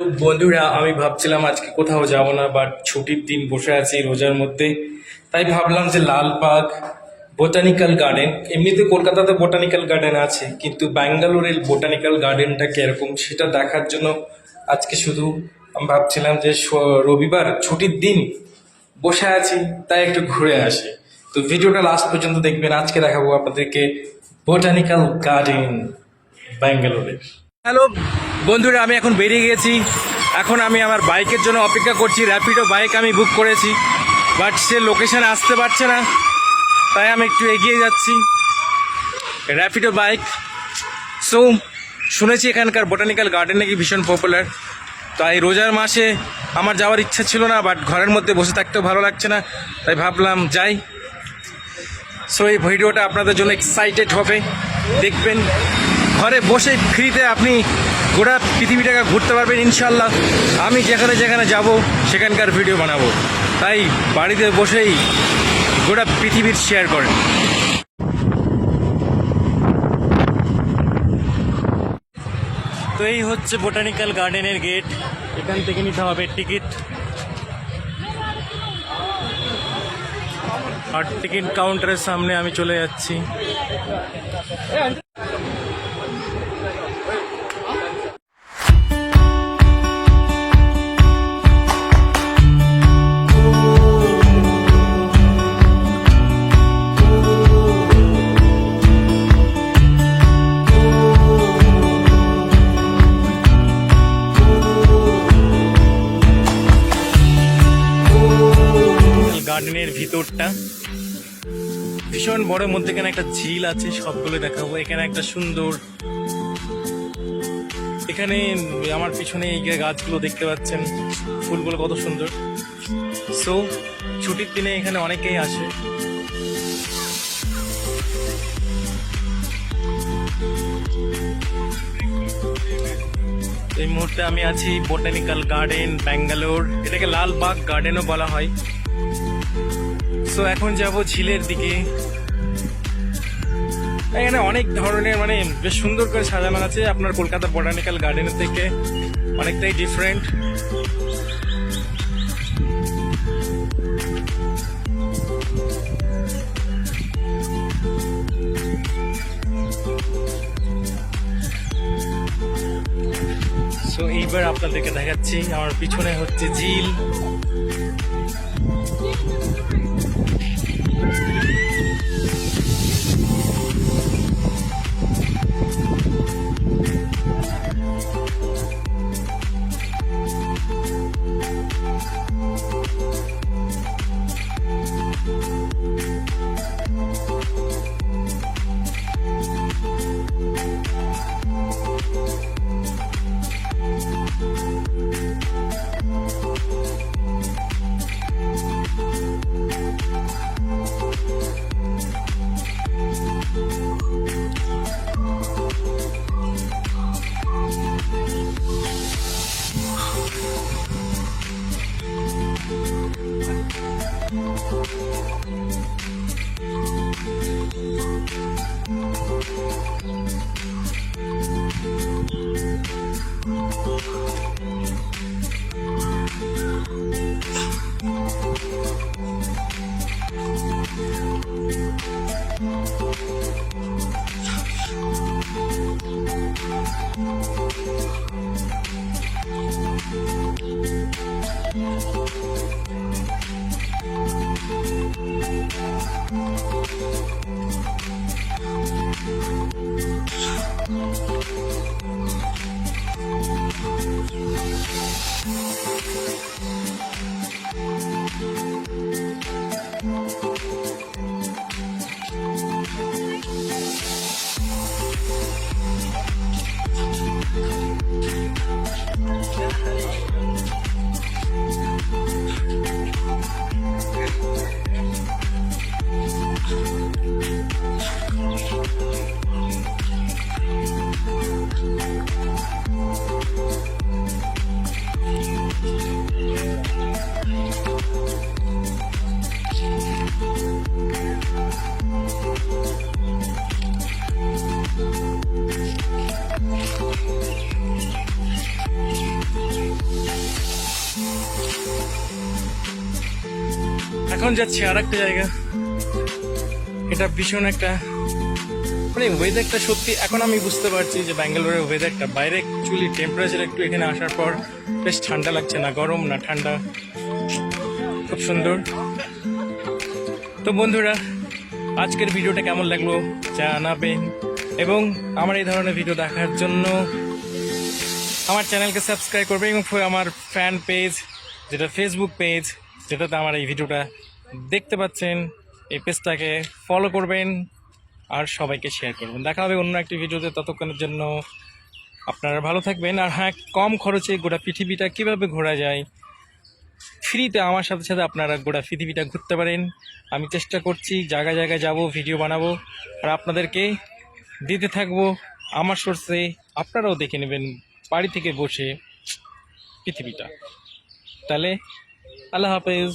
বন্ধুরা, আমি ভাবছিলাম আজকে কোথাও যাব না বাট ছুটির দিন বসে আছি রোজার মধ্যে। তাই ভাবলাম যে লালবাগ বোটানিক্যাল গার্ডেন, এমনিতে কলকাতাতে বোটানিক্যাল গার্ডেন আছে, কিন্তু ব্যাঙ্গালোরের বোটানিক্যাল গার্ডেনটা কীরকম সেটা দেখার জন্য আজকে শুধু আমি ভাবছিলাম যে রবিবার ছুটির দিন বসে আছি, তাই একটু ঘুরে আসি। তো ভিডিওটা লাস্ট পর্যন্ত দেখবেন, আজকে দেখাবো আপনাদেরকে বোটানিক্যাল গার্ডেন ব্যাঙ্গালোরের। হ্যালো বন্ধুরা, আমি এখন বেরিয়ে গেছি। এখন আমি আমার বাইকের জন্য অপেক্ষা করছি। র্যাপিডো বাইক আমি বুক করেছি বাট সে লোকেশন আসতে পারছে না, তাই আমি একটু এগিয়ে যাচ্ছি। র্যাপিডো বাইক সো শুনেছি এখানকার বোটানিক্যাল গার্ডেন নাকি ভীষণ পপুলার তাই রোজার মাসে আমার যাওয়ার ইচ্ছা ছিল না বাট ঘরের মধ্যে বসে থাকতেও ভালো লাগছে না, তাই ভাবলাম যাই। সো এই ভিডিওটা আপনাদের জন্য এক্সাইটেড হবে। দেখবেন ঘরে বসে ফ্রিতে আপনি গোটা পৃথিবীটাকে ঘুরতে পারবেন ইনশাল্লাহ আমি যেখানে যেখানে যাব, সেখানকার ভিডিও বানাবো। তাই বাড়িতে বসেই গোটা পৃথিবীর শেয়ার করেন। তো এই হচ্ছে বোটানিক্যাল গার্ডেনের গেট এখান থেকে নিতে হবে টিকিট আর টিকিট কাউন্টারের সামনে আমি চলে যাচ্ছি। ভিতরটা। ভীষণ বড়, মধ্যেখানে একটা ঝিল আছে, সবগুলো দেখাবো। এখানে একটা সুন্দর এখানে আমার পিছনে এই গাছগুলো দেখতে পাচ্ছেন, ফুলগুলো কত সুন্দর। সো ছুটির দিনে এখানে অনেকেই আসে। এই মুহূর্তে আমি আছি বোটানিক্যাল গার্ডেন ব্যাঙ্গালোর এটাকে লালবাগ গার্ডেনও বলা হয়। সো এখন যাব ঝিলের দিকে। এখানে অনেক ধরনের মানে বেশ সুন্দর করে সাজানো আছে। আপনার কলকাতা বটানিক্যাল গার্ডেনের থেকে অনেকটাই ডিফারেন্ট এইবার আপনাদেরকে দেখাচ্ছি আমার পিছনে হচ্ছে ঝিল Thank you. Thank you. এখন যাচ্ছি আর একটা জায়গা। এটা ভীষণ একটা মানে ওয়েদারটা সত্যি এখন আমি বুঝতে পারছি যে ব্যাঙ্গালোরের ওয়েদারটা বাইরে অ্যাকচুয়ালি টেম্পারেচার একটু এখানে আসার পর বেশ ঠান্ডা লাগছে না, গরম না ঠান্ডা। খুব সুন্দর। তো বন্ধুরা, আজকের ভিডিওটা কেমন লাগল জানাবেন। এবং আমার এই ধরনের ভিডিও দেখার জন্য আমার চ্যানেলকে সাবস্ক্রাইব করবে এবং আমার ফ্যান পেজ যেটা ফেসবুক পেজ যেটাতে আমার এই ভিডিওটা দেখতে পাচ্ছেন, এই পেজটাকে ফলো করবেন আর সবাইকে শেয়ার করবেন। দেখা হবে অন্য একটি ভিডিওতে ততক্ষণের জন্য আপনারা ভালো থাকবেন। আর হ্যাঁ কম খরচে গোটা পৃথিবীটা কীভাবে ঘোরা যায় ফ্রিতে আমার সাথে সাথে আপনারা গোটা পৃথিবীটা ঘুরতে পারেন। আমি চেষ্টা করছি, জায়গায় জায়গায় যাব ভিডিও বানাবো। আর আপনাদেরকে দিতে থাকব আমার সোর্সে আপনারাও দেখে নেবেন বাড়ি থেকে বসে পৃথিবীটা। তাহলে, আল্লাহ হাফেজ।